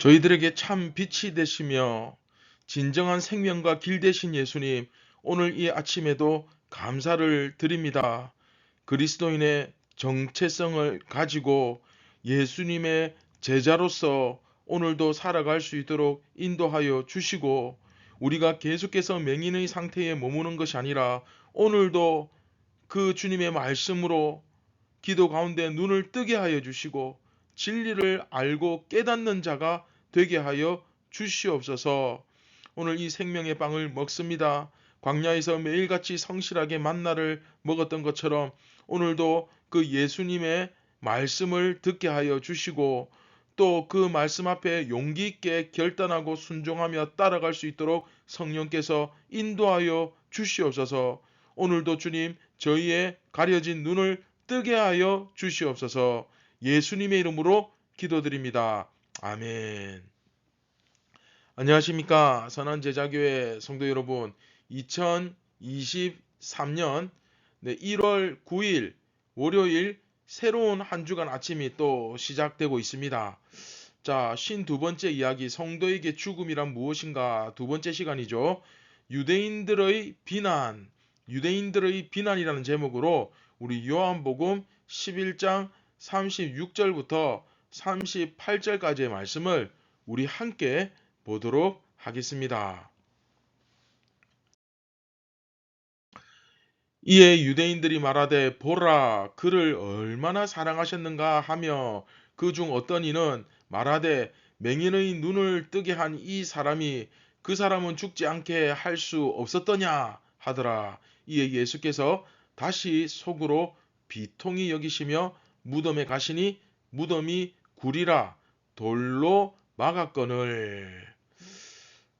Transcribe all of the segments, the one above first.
저희들에게 참 빛이 되시며 진정한 생명과 길 되신 예수님, 오늘 이 아침에도 감사를 드립니다. 그리스도인의 정체성을 가지고 예수님의 제자로서 오늘도 살아갈 수 있도록 인도하여 주시고 우리가 계속해서 맹인의 상태에 머무는 것이 아니라 오늘도 그 주님의 말씀으로 기도 가운데 눈을 뜨게 하여 주시고 진리를 알고 깨닫는 자가 되게 하여 주시옵소서. 오늘 이 생명의 빵을 먹습니다. 광야에서 매일같이 성실하게 만나를 먹었던 것처럼 오늘도 그 예수님의 말씀을 듣게 하여 주시고 또 그 말씀 앞에 용기 있게 결단하고 순종하며 따라갈 수 있도록 성령께서 인도하여 주시옵소서. 오늘도 주님 저희의 가려진 눈을 뜨게 하여 주시옵소서. 예수님의 이름으로 기도드립니다. 아멘. 안녕하십니까. 선한 제자교회 성도 여러분. 2023년 1월 9일 월요일 새로운 한 주간 아침이 또 시작되고 있습니다. 자, 신두 번째 이야기 성도에게 죽음이란 무엇인가 두 번째 시간이죠. 유대인들의 비난, 유대인들의 비난이라는 제목으로 우리 요한복음 11장 36절부터 38절까지의 말씀을 우리 함께 보도록 하겠습니다. 이에 유대인들이 말하되 보라 그를 얼마나 사랑하셨는가 하며 그 중 어떤 이는 말하되 맹인의 눈을 뜨게 한 이 사람이 그 사람은 죽지 않게 할 수 없었더냐 하더라. 이에 예수께서 다시 속으로 비통히 여기시며 무덤에 가시니 무덤이 구리라 돌로 막았거늘.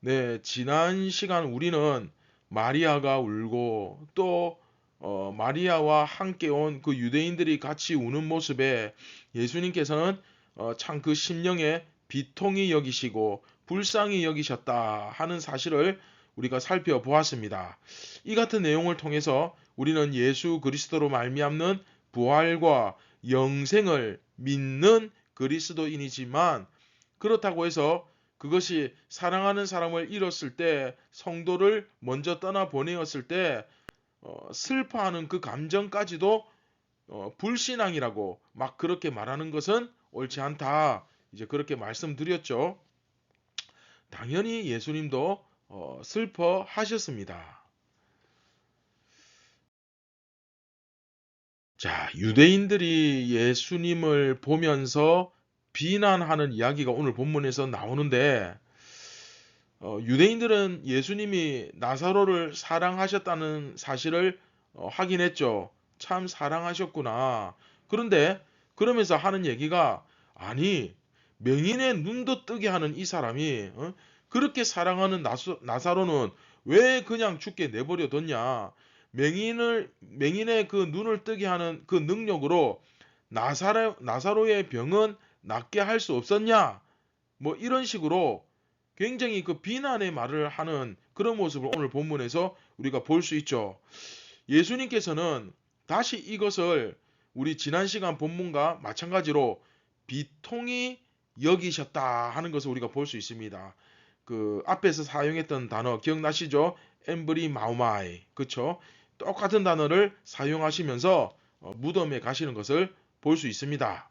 네, 지난 시간 우리는 마리아가 울고 또 어, 마리아와 함께 온 그 유대인들이 같이 우는 모습에 예수님께서는 어, 참 그 심령에 비통이 여기시고 불쌍히 여기셨다 하는 사실을 우리가 살펴보았습니다. 이 같은 내용을 통해서 우리는 예수 그리스도로 말미암는 부활과 영생을 믿는 그리스도인이지만 그렇다고 해서 그것이 사랑하는 사람을 잃었을 때 성도를 먼저 떠나 보내었을 때 어, 슬퍼하는 그 감정까지도 어, 불신앙이라고 막 그렇게 말하는 것은 옳지 않다. 이제 그렇게 말씀드렸죠. 당연히 예수님도 어, 슬퍼하셨습니다. 자, 유대인들이 예수님을 보면서 비난하는 이야기가 오늘 본문에서 나오는데 어, 유대인들은 예수님이 나사로를 사랑하셨다는 사실을 어, 확인했죠. 참 사랑하셨구나. 그런데 그러면서 하는 얘기가 아니 명인의 눈도 뜨게 하는 이 사람이 어? 그렇게 사랑하는 나사로는 왜 그냥 죽게 내버려 뒀냐? 맹인을 맹인의 그 눈을 뜨게 하는 그 능력으로 나사로 나사로의 병은 낫게 할 수 없었냐? 뭐 이런 식으로 굉장히 그 비난의 말을 하는 그런 모습을 오늘 본문에서 우리가 볼 수 있죠. 예수님께서는 다시 이것을 우리 지난 시간 본문과 마찬가지로 비통이 여기셨다 하는 것을 우리가 볼 수 있습니다. 그 앞에서 사용했던 단어 기억나시죠? 엠브리 마우마이 그쵸? 똑같은 단어를 사용하시면서 어, 무덤에 가시는 것을 볼 수 있습니다.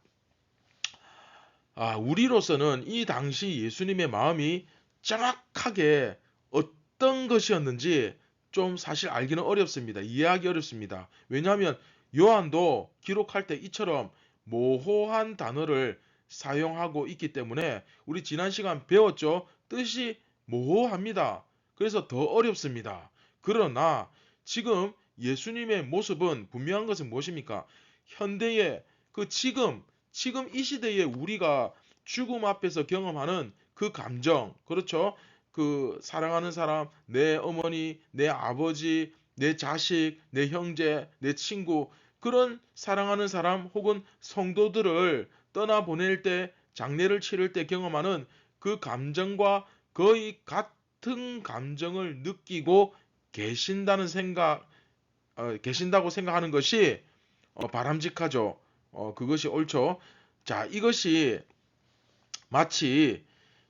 아, 우리로서는 이 당시 예수님의 마음이 정확하게 어떤 것이었는지 좀 사실 알기는 어렵습니다. 이해하기 어렵습니다. 왜냐하면 요한도 기록할 때 이처럼 모호한 단어를 사용하고 있기 때문에 우리 지난 시간 배웠죠. 뜻이 모호합니다. 그래서 더 어렵습니다. 그러나 지금 예수님의 모습은 분명한 것은 무엇입니까? 현대의 그 지금 지금 이 시대에 우리가 죽음 앞에서 경험하는 그 감정, 그렇죠? 그 사랑하는 사람, 내 어머니, 내 아버지, 내 자식, 내 형제, 내 친구, 그런 사랑하는 사람 혹은 성도들을 떠나보낼 때, 장례를 치를 때 경험하는 그 감정과 거의 같은 감정을 느끼고 계신다는 생각, 어, 계신다고 생각하는 것이 어, 바람직하죠. 어, 그것이 옳죠. 자, 이것이 마치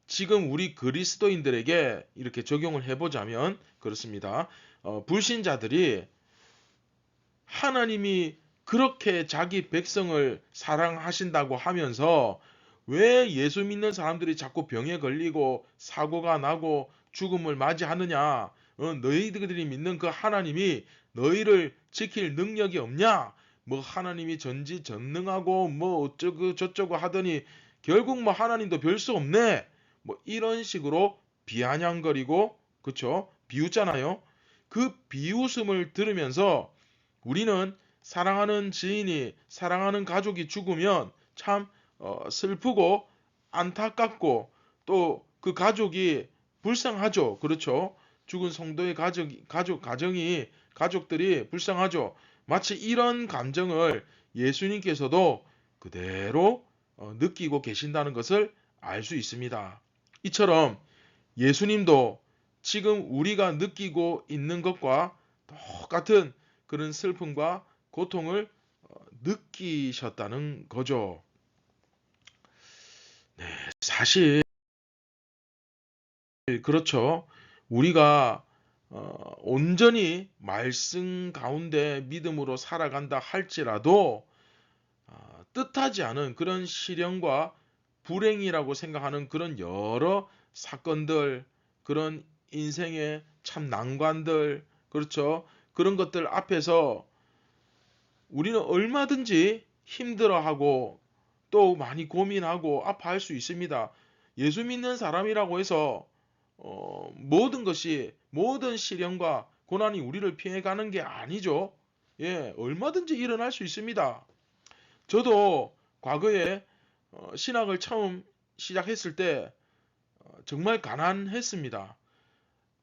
지금 우리 그리스도인들에게 이렇게 적용을 해보자면 그렇습니다. 어, 불신자들이 하나님이 그렇게 자기 백성을 사랑하신다고 하면서 왜 예수 믿는 사람들이 자꾸 병에 걸리고 사고가 나고 죽음을 맞이하느냐? 어, 너희들이 믿는 그 하나님이 너희를 지킬 능력이 없냐? 뭐 하나님이 전지 전능하고 뭐 어쩌고 저쩌고 하더니 결국 뭐 하나님도 별 수 없네. 뭐 이런 식으로 비아냥거리고 그쵸? 비웃잖아요. 그 비웃음을 들으면서 우리는 사랑하는 지인이 사랑하는 가족이 죽으면 참 어, 슬프고 안타깝고 또 그 가족이 불쌍하죠. 그렇죠? 죽은 성도의 가족 가족 가정이 가족들이 불쌍하죠. 마치 이런 감정을 예수님께서도 그대로 어, 느끼고 계신다는 것을 알 수 있습니다. 이처럼 예수님도 지금 우리가 느끼고 있는 것과 똑같은 그런 슬픔과 고통을 어, 느끼셨다는 거죠. 네, 사실 그렇죠. 우리가 어, 온전히 말씀 가운데 믿음으로 살아간다 할지라도 어, 뜻하지 않은 그런 시련과 불행이라고 생각하는 그런 여러 사건들, 그런 인생의 참 난관들, 그렇죠. 그런 것들 앞에서 우리는 얼마든지 힘들어하고 또 많이 고민하고 아파할 수 있습니다. 예수 믿는 사람이라고 해서 어, 모든 것이 모든 시련과 고난이 우리를 피해가는 게 아니죠. 예, 얼마든지 일어날 수 있습니다. 저도 과거에 어, 신학을 처음 시작했을 때 어, 정말 가난했습니다.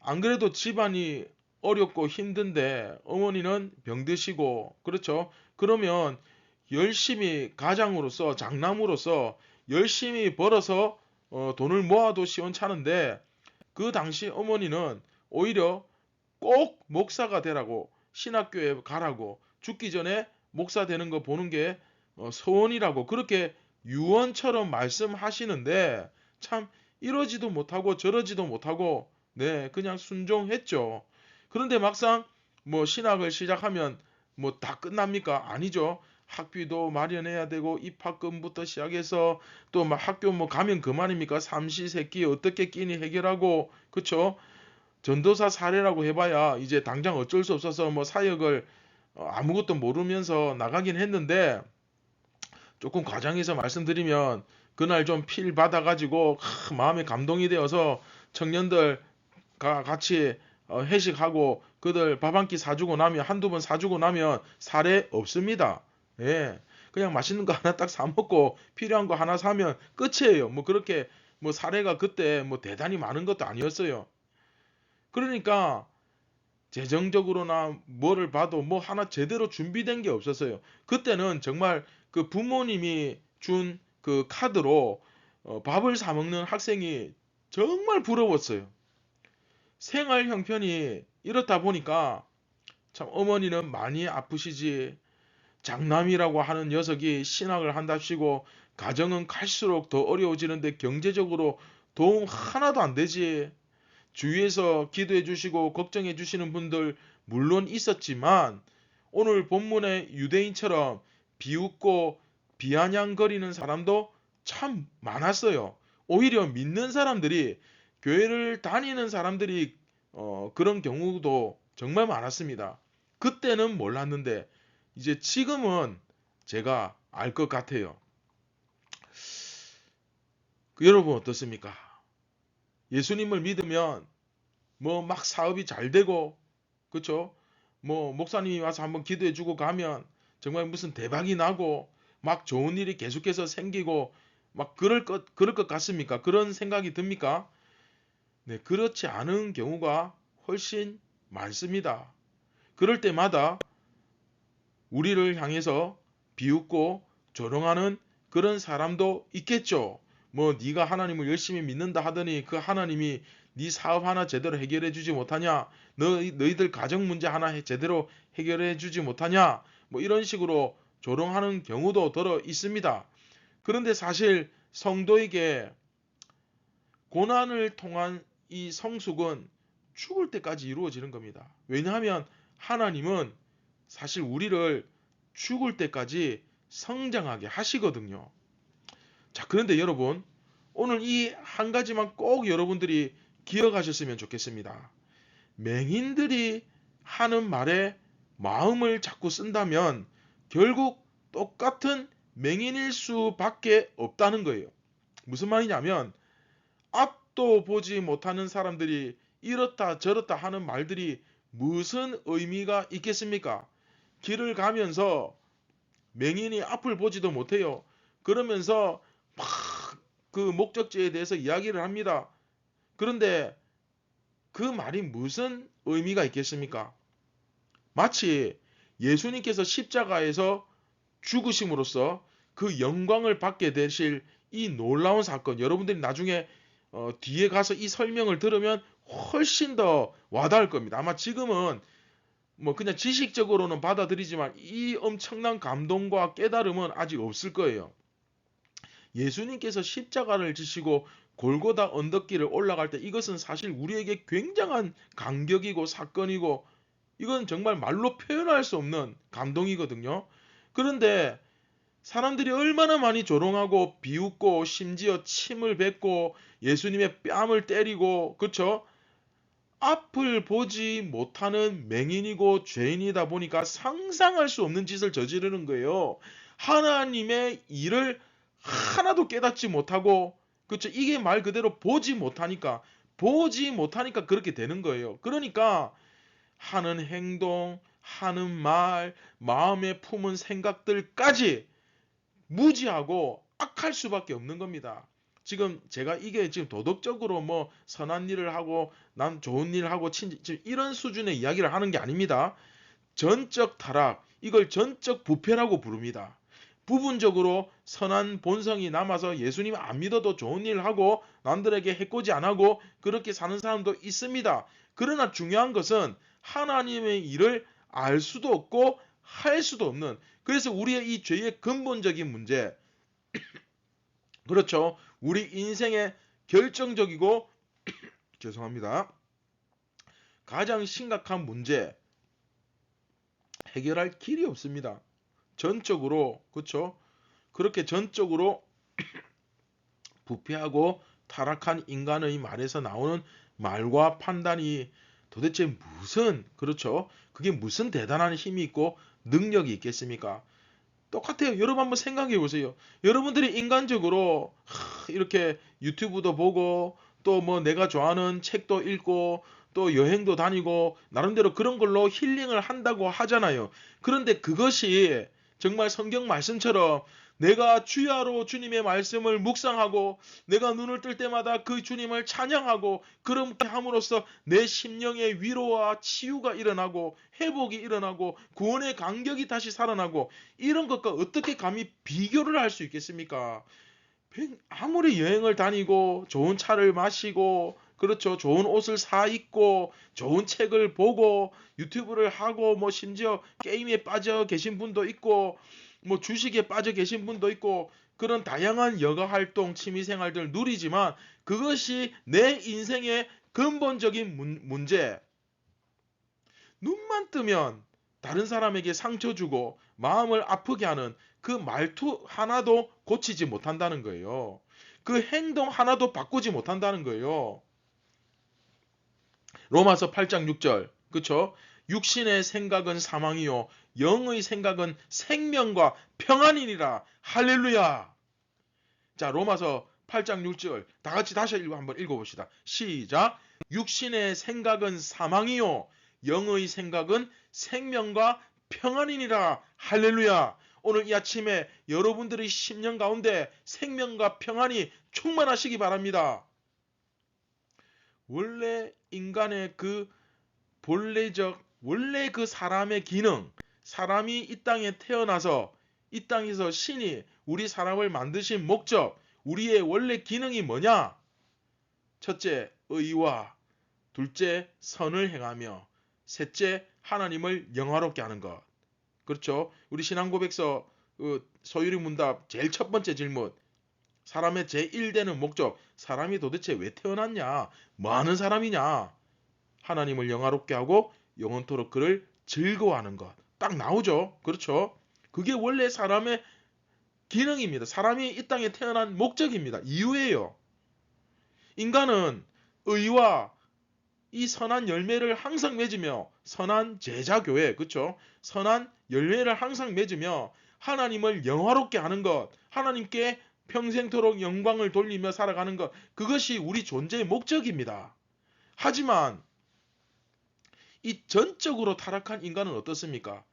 안 그래도 집안이 어렵고 힘든데 어머니는 병드시고 그렇죠. 그러면 열심히 가장으로서 장남으로서 열심히 벌어서 어, 돈을 모아도 시원찮은데 그 당시 어머니는 오히려 꼭 목사가 되라고 신학교에 가라고 죽기 전에 목사 되는 거 보는 게 어, 소원이라고 그렇게 유언처럼 말씀하시는데 참 이러지도 못하고 저러지도 못하고 네 그냥 순종했죠. 그런데 막상 뭐 신학을 시작하면 뭐 다 끝납니까? 아니죠. 학비도 마련해야 되고 입학금부터 시작해서 또 막 학교 뭐 가면 그만입니까? 삼시세끼 어떻게 끼니 해결하고 그쵸? 전도사 사례라고 해봐야 이제 당장 어쩔 수 없어서 뭐 사역을 어, 아무것도 모르면서 나가긴 했는데 조금 과장해서 말씀드리면 그날 좀 필 받아가지고 마음에 감동이 되어서 청년들과 같이 어, 회식하고 그들 밥 한 끼 사주고 나면 한두 번 사주고 나면 사례 없습니다. 예. 그냥 맛있는 거 하나 딱 사 먹고 필요한 거 하나 사면 끝이에요. 뭐 그렇게 뭐 사례가 그때 뭐 대단히 많은 것도 아니었어요. 그러니까 재정적으로나 뭐를 봐도 뭐 하나 제대로 준비된 게 없었어요. 그때는 정말 그 부모님이 준 그 카드로 어, 밥을 사 먹는 학생이 정말 부러웠어요. 생활 형편이 이렇다 보니까 참 어머니는 많이 아프시지 장남이라고 하는 녀석이 신학을 한답시고 가정은 갈수록 더 어려워지는데 경제적으로 도움 하나도 안 되지. 주위에서 기도해 주시고 걱정해 주시는 분들 물론 있었지만 오늘 본문의 유대인처럼 비웃고 비아냥거리는 사람도 참 많았어요. 오히려 믿는 사람들이 교회를 다니는 사람들이 어, 그런 경우도 정말 많았습니다. 그때는 몰랐는데 이제 지금은 제가 알 것 같아요. 그 여러분 어떻습니까? 예수님을 믿으면 뭐 막 사업이 잘 되고 그렇죠? 뭐 목사님이 와서 한번 기도해 주고 가면 정말 무슨 대박이 나고 막 좋은 일이 계속해서 생기고 막 그럴 것 그럴 것 같습니까? 그런 생각이 듭니까? 네, 그렇지 않은 경우가 훨씬 많습니다. 그럴 때마다 우리를 향해서 비웃고 조롱하는 그런 사람도 있겠죠. 뭐 네가 하나님을 열심히 믿는다 하더니 그 하나님이 네 사업 하나 제대로 해결해 주지 못하냐? 너 너희들 가정 문제 하나 제대로 해결해 주지 못하냐? 뭐 이런 식으로 조롱하는 경우도 들어 있습니다. 그런데 사실 성도에게 고난을 통한 이 성숙은 죽을 때까지 이루어지는 겁니다. 왜냐하면 하나님은 사실 우리를 죽을 때까지 성장하게 하시거든요. 자, 그런데 여러분, 오늘 이 한 가지만 꼭 여러분들이 기억하셨으면 좋겠습니다. 맹인들이 하는 말에 마음을 자꾸 쓴다면 결국 똑같은 맹인일 수밖에 없다는 거예요. 무슨 말이냐면 앞도 보지 못하는 사람들이 이렇다 저렇다 하는 말들이 무슨 의미가 있겠습니까? 길을 가면서 맹인이 앞을 보지도 못해요. 그러면서 막 그 목적지에 대해서 이야기를 합니다. 그런데 그 말이 무슨 의미가 있겠습니까? 마치 예수님께서 십자가에서 죽으심으로써 그 영광을 받게 되실 이 놀라운 사건, 여러분들이 나중에 어, 뒤에 가서 이 설명을 들으면 훨씬 더 와닿을 겁니다. 아마 지금은 뭐 그냥 지식적으로는 받아들이지만 이 엄청난 감동과 깨달음은 아직 없을 거예요. 예수님께서 십자가를 지시고 골고다 언덕길을 올라갈 때 이것은 사실 우리에게 굉장한 감격이고 사건이고 이건 정말 말로 표현할 수 없는 감동이거든요. 그런데 사람들이 얼마나 많이 조롱하고 비웃고 심지어 침을 뱉고 예수님의 뺨을 때리고 그쵸? 앞을 보지 못하는 맹인이고 죄인이다 보니까 상상할 수 없는 짓을 저지르는 거예요. 하나님의 일을 하나도 깨닫지 못하고 그쵸? 이게 말 그대로 보지 못하니까 보지 못하니까 그렇게 되는 거예요. 그러니까 하는 행동, 하는 말, 마음에 품은 생각들까지 무지하고 악할 수밖에 없는 겁니다. 지금 제가 이게 지금 도덕적으로 뭐 선한 일을 하고 난 좋은 일을 하고 친 지금 이런 수준의 이야기를 하는 게 아닙니다. 전적 타락 이걸 전적 부패라고 부릅니다. 부분적으로 선한 본성이 남아서 예수님 안 믿어도 좋은 일 하고 남들에게 해코지 안 하고 그렇게 사는 사람도 있습니다. 그러나 중요한 것은 하나님의 일을 알 수도 없고 할 수도 없는 그래서 우리의 이 죄의 근본적인 문제 그렇죠. 우리 인생의 결정적이고 죄송합니다. 가장 심각한 문제 해결할 길이 없습니다. 전적으로 그렇죠. 그렇게 전적으로 부패하고 타락한 인간의 말에서 나오는 말과 판단이 도대체 무슨 그렇죠? 그게 무슨 대단한 힘이 있고 능력이 있겠습니까? 똑같아요. 여러분 한번 생각해 보세요. 여러분들이 인간적으로 하, 이렇게 유튜브도 보고 또 뭐 내가 좋아하는 책도 읽고 또 여행도 다니고 나름대로 그런 걸로 힐링을 한다고 하잖아요. 그런데 그것이 정말 성경 말씀처럼 내가 주야로 주님의 말씀을 묵상하고 내가 눈을 뜰 때마다 그 주님을 찬양하고 그렇게 함으로써 내 심령의 위로와 치유가 일어나고 회복이 일어나고 구원의 간격이 다시 살아나고 이런 것과 어떻게 감히 비교를 할 수 있겠습니까? 아무리 여행을 다니고 좋은 차를 마시고 그렇죠. 좋은 옷을 사 입고 좋은 책을 보고 유튜브를 하고 뭐 심지어 게임에 빠져 계신 분도 있고 뭐 주식에 빠져 계신 분도 있고 그런 다양한 여가 활동, 취미 생활들 누리지만 그것이 내 인생의 근본적인 문, 문제. 눈만 뜨면 다른 사람에게 상처 주고 마음을 아프게 하는 그 말투 하나도 고치지 못한다는 거예요. 그 행동 하나도 바꾸지 못한다는 거예요. 로마서 8장 6절. 그쵸? 육신의 생각은 사망이요. 영의 생각은 생명과 평안이니라. 할렐루야. 자, 로마서 8장 6절. 다 같이 다시 한번 읽어 봅시다. 시작. 육신의 생각은 사망이요. 영의 생각은 생명과 평안이니라. 할렐루야. 오늘 이 아침에 여러분들의 심령 가운데 생명과 평안이 충만하시기 바랍니다. 원래 인간의 그 본래적 원래 그 사람의 기능, 사람이 이 땅에 태어나서 이 땅에서 신이 우리 사람을 만드신 목적, 우리의 원래 기능이 뭐냐? 첫째, 의와 둘째, 선을 행하며 셋째, 하나님을 영화롭게 하는 것. 그렇죠? 우리 신앙고백서 그 소유리 문답 제일 첫 번째 질문. 사람의 제1되는 목적, 사람이 도대체 왜 태어났냐? 뭐 하는 사람이냐? 하나님을 영화롭게 하고 영원토록 그를 즐거워하는 것. 딱 나오죠. 그렇죠? 그게 원래 사람의 기능입니다. 사람이 이 땅에 태어난 목적입니다. 이유예요. 인간은 의와 이 선한 열매를 항상 맺으며 선한 제자교회, 그렇죠? 선한 열매를 항상 맺으며 하나님을 영화롭게 하는 것, 하나님께 평생토록 영광을 돌리며 살아가는 것, 그것이 우리 존재의 목적입니다. 하지만 이 전적으로 타락한 인간은 어떻습니까?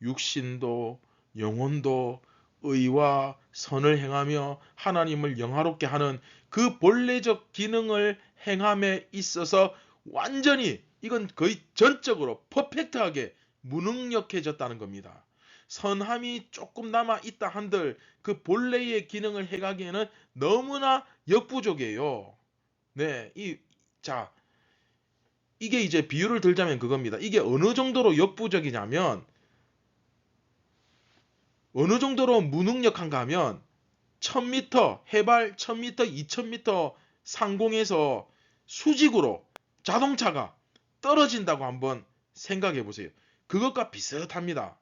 육신도 영혼도 의와 선을 행하며 하나님을 영화롭게 하는 그 본래적 기능을 행함에 있어서 완전히 이건 거의 전적으로 퍼펙트하게 무능력해졌다는 겁니다. 선함이 조금 남아 있다 한들 그 본래의 기능을 해가기에는 너무나 역부족이에요. 네, 이, 자, 이게 이제 비유를 들자면 그겁니다. 이게 어느 정도로 역부족이냐면 어느 정도로 무능력한가 하면 1000m, 해발 1000m, 2000m 상공에서 수직으로 자동차가 떨어진다고 한번 생각해 보세요. 그것과 비슷합니다.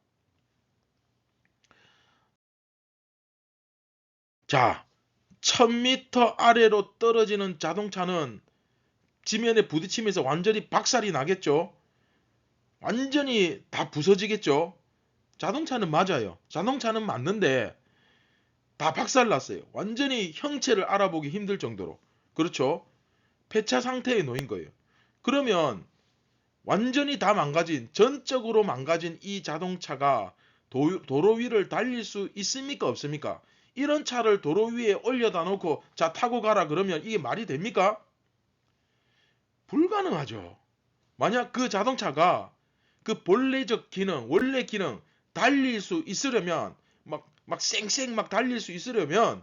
자, 1000m 아래로 떨어지는 자동차는 지면에 부딪히면서 완전히 박살이 나겠죠? 완전히 다 부서지겠죠? 자동차는 맞아요. 자동차는 맞는데 다 박살났어요. 완전히 형체를 알아보기 힘들 정도로. 그렇죠? 폐차 상태에 놓인 거예요. 그러면 완전히 다 망가진, 전적으로 망가진 이 자동차가 도, 도로 위를 달릴 수 있습니까? 없습니까? 이런 차를 도로 위에 올려다 놓고 자 타고 가라 그러면 이게 말이 됩니까? 불가능하죠. 만약 그 자동차가 그 본래적 기능, 원래 기능 달릴 수 있으려면 막 막 쌩쌩 막 달릴 수 있으려면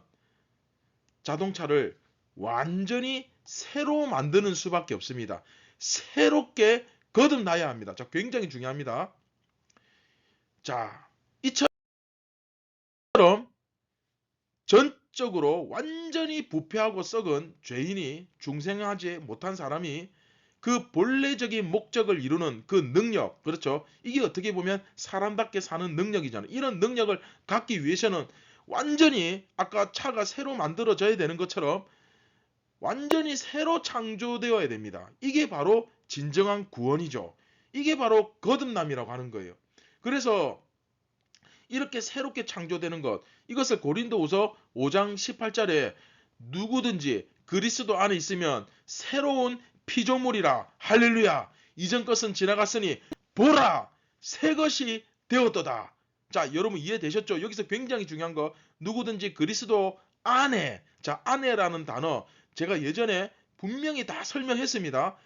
자동차를 완전히 새로 만드는 수밖에 없습니다. 새롭게 거듭나야 합니다. 자, 굉장히 중요합니다. 자, 이처럼 전적으로 완전히 부패하고 썩은 죄인이 중생하지 못한 사람이 그 본래적인 목적을 이루는 그 능력, 그렇죠? 이게 어떻게 보면 사람답게 사는 능력이잖아요. 이런 능력을 갖기 위해서는 완전히 아까 차가 새로 만들어져야 되는 것처럼 완전히 새로 창조되어야 됩니다. 이게 바로 진정한 구원이죠. 이게 바로 거듭남이라고 하는 거예요. 그래서 이렇게 새롭게 창조되는 것, 이것을 고린도후서 5장 18절에 누구든지 그리스도 안에 있으면 새로운 피조물이라 할렐루야 이전 것은 지나갔으니 보라 새 것이 되었도다 자 여러분 이해되셨죠 여기서 굉장히 중요한 거 누구든지 그리스도 안에 자 안에라는 단어 제가 예전에 분명히 다 설명했습니다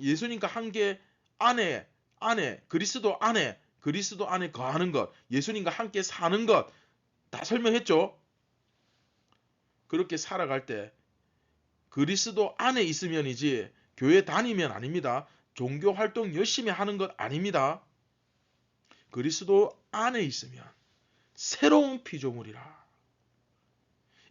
예수님과 함께 안에 안에 그리스도 안에 그리스도 안에 거하는 것 예수님과 함께 사는 것 다 설명했죠 그렇게 살아갈 때 그리스도 안에 있으면이지 교회 다니면 아닙니다. 종교 활동 열심히 하는 것 아닙니다. 그리스도 안에 있으면 새로운 피조물이라.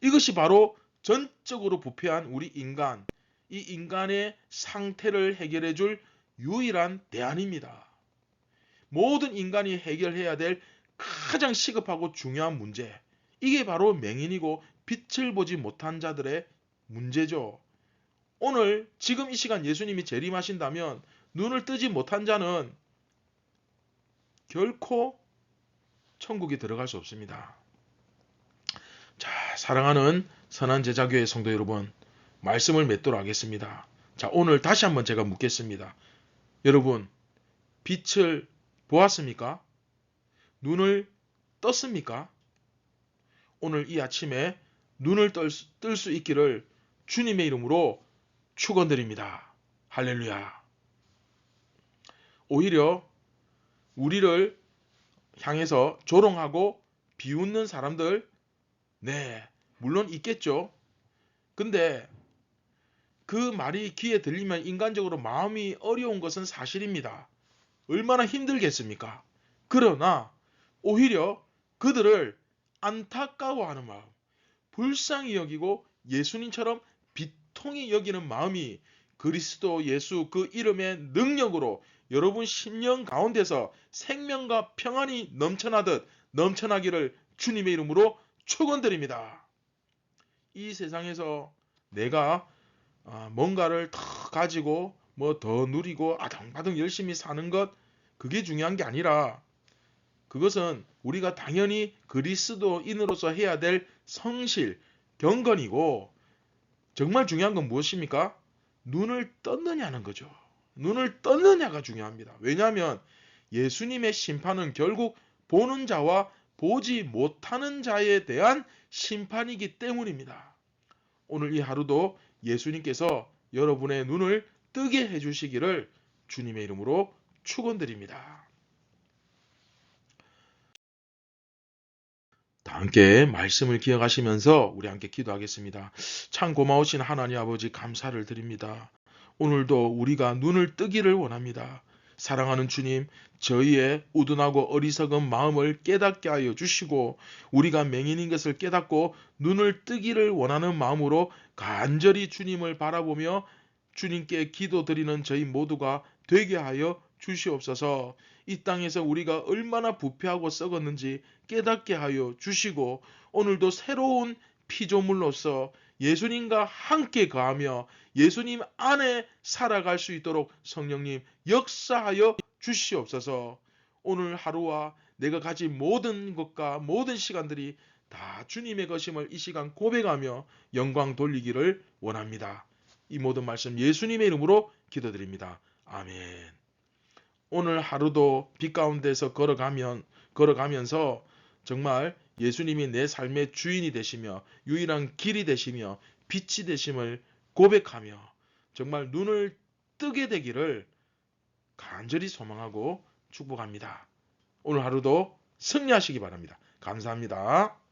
이것이 바로 전적으로 부패한 우리 인간, 이 인간의 상태를 해결해 줄 유일한 대안입니다. 모든 인간이 해결해야 될 가장 시급하고 중요한 문제. 이게 바로 맹인이고 빛을 보지 못한 자들의 문제죠. 오늘 지금 이 시간 예수님이 재림하신다면 눈을 뜨지 못한 자는 결코 천국에 들어갈 수 없습니다. 자, 사랑하는 선한 제자교회 성도 여러분, 말씀을 맺도록 하겠습니다. 자, 오늘 다시 한번 제가 묻겠습니다. 여러분, 빛을 보았습니까? 눈을 떴습니까? 오늘 이 아침에 눈을 뜰수 있기를 주님의 이름으로 축원드립니다. 할렐루야. 오히려 우리를 향해서 조롱하고 비웃는 사람들 네, 물론 있겠죠. 근데 그 말이 귀에 들리면 인간적으로 마음이 어려운 것은 사실입니다. 얼마나 힘들겠습니까? 그러나 오히려 그들을 안타까워하는 마음, 불쌍히 여기고 예수님처럼 비통히 여기는 마음이 그리스도 예수 그 이름의 능력으로 여러분 심령 가운데서 생명과 평안이 넘쳐나듯 넘쳐나기를 주님의 이름으로 축원드립니다. 이 세상에서 내가 아, 뭔가를 더 가지고 뭐 더 누리고 아등바등 열심히 사는 것 그게 중요한 게 아니라 그것은 우리가 당연히 그리스도인으로서 해야 될 성실, 경건이고 정말 중요한 건 무엇입니까? 눈을 떴느냐는 거죠. 눈을 떴느냐가 중요합니다. 왜냐하면 예수님의 심판은 결국 보는 자와 보지 못하는 자에 대한 심판이기 때문입니다. 오늘 이 하루도 예수님께서 여러분의 눈을 뜨게 해주시기를 주님의 이름으로 축원드립니다. 다 함께 말씀을 기억하시면서 우리 함께 기도하겠습니다. 참 고마우신 하나님 아버지 감사를 드립니다. 오늘도 우리가 눈을 뜨기를 원합니다. 사랑하는 주님, 저희의 우둔하고 어리석은 마음을 깨닫게 하여 주시고 우리가 맹인인 것을 깨닫고 눈을 뜨기를 원하는 마음으로 간절히 주님을 바라보며 주님께 기도드리는 저희 모두가 되게 하여 주시옵소서. 이 땅에서 우리가 얼마나 부패하고 썩었는지 깨닫게 하여 주시고 오늘도 새로운 피조물로서 예수님과 함께 거하며 예수님 안에 살아갈 수 있도록 성령님 역사하여 주시옵소서. 오늘 하루와 내가 가진 모든 것과 모든 시간들이 다 주님의 것임을 이 시간 고백하며 영광 돌리기를 원합니다. 이 모든 말씀 예수님의 이름으로 기도드립니다. 아멘. 오늘 하루도 빛 가운데서 걸어가면 걸어가면서 정말 예수님이 내 삶의 주인이 되시며 유일한 길이 되시며 빛이 되심을 고백하며 정말 눈을 뜨게 되기를 간절히 소망하고 축복합니다. 오늘 하루도 승리하시기 바랍니다. 감사합니다.